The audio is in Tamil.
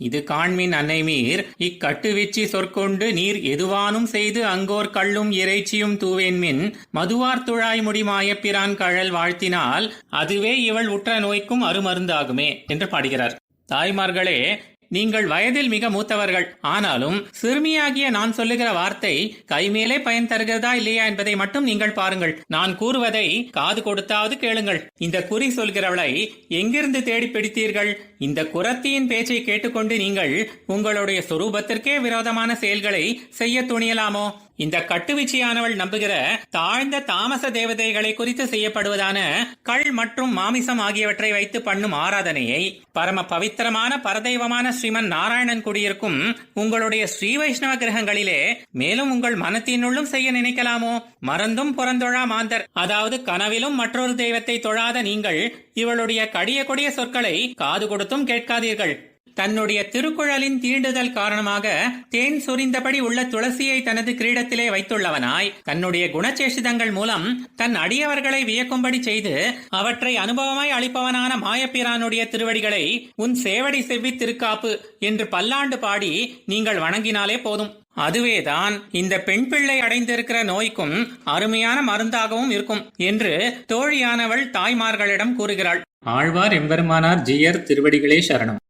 இது காண்மின் அன்னைமீர் இக்கட்டுவிச்சி சொற்கொண்டு நீர் எதுவானும் செய்து அங்கோர் கள்ளும் இறைச்சியும் தூவேன்மின் மதுவார் துழாய் முடி மாயப்பிரான் கழல் வாழ்த்தினால் அதுவே இவள் உற்ற நோய்க்கும் அருமருந்தாகுமே என்று பாடுகிறார். தாய்மார்களே நீங்கள் வயதில் மிக மூத்தவர்கள். ஆனாலும் சிறுமியாகிய நான் சொல்லுகிற வார்த்தை கைமேலே பயன் தருகிறதா இல்லையா என்பதை மட்டும் நீங்கள் பாருங்கள். நான் கூறுவதை காது கொடுத்தாவது கேளுங்கள். இந்த குறி சொல்கிறவளை எங்கிருந்து தேடி பிடித்தீர்கள்? இந்த குரத்தியின் பேச்சை கேட்டுக்கொண்டு நீங்கள் உங்களுடைய சுரூபத்திற்கே விரோதமான செயல்களை செய்ய துணியலாமோ? இந்த கட்டுவிச்சியானவள் நம்புகிற தாழ்ந்த தாமச தேவதைகளை குறித்து செய்யப்படுவதான கள் மற்றும் மாமிசம் ஆகியவற்றை வைத்து பண்ணும் ஆராதனையை பரம பவித்திரமான பரதெய்வமான ஸ்ரீமன் நாராயணன் குடியிருக்கும் உங்களுடைய ஸ்ரீ வைஷ்ணவ கிரகங்களிலே மேலும் உங்கள் மனத்தினுள்ளும் செய்ய நினைக்கலாமோ? மறந்தும் புறந்தொழா மாந்தர். அதாவது கனவிலும் மற்றொரு தெய்வத்தை தொழாத நீங்கள் இவளுடைய கடிய கொடிய சொற்களை காது கொடுத்தும் கேட்காதீர்கள். தன்னுடைய திருக்குழலின் தீண்டுதல் காரணமாக தேன் சொரிந்தபடி உள்ள துளசியை தனது கிரீடத்திலே வைத்துள்ளவனாய் தன்னுடைய குணச்சேஷிதங்கள் மூலம் தன் அடியவர்களை வியக்கும்படி செய்து அவற்றை அனுபவமாய் அளிப்பவனான மாயப்பிரானுடைய திருவடிகளை உன் சேவடி செவ்வி திருக்காப்பு என்று பல்லாண்டு பாடி நீங்கள் வணங்கினாலே போதும். அதுவேதான் இந்த பெண் பிள்ளை அடைந்திருக்கிற நோய்க்கும் அருமையான மருந்தாகவும் இருக்கும் என்று தோழியானவள் தாய்மார்களிடம் கூறுகிறாள். ஆழ்வார் எம்பெருமானார் ஜியர் திருவடிகளே சரணம்.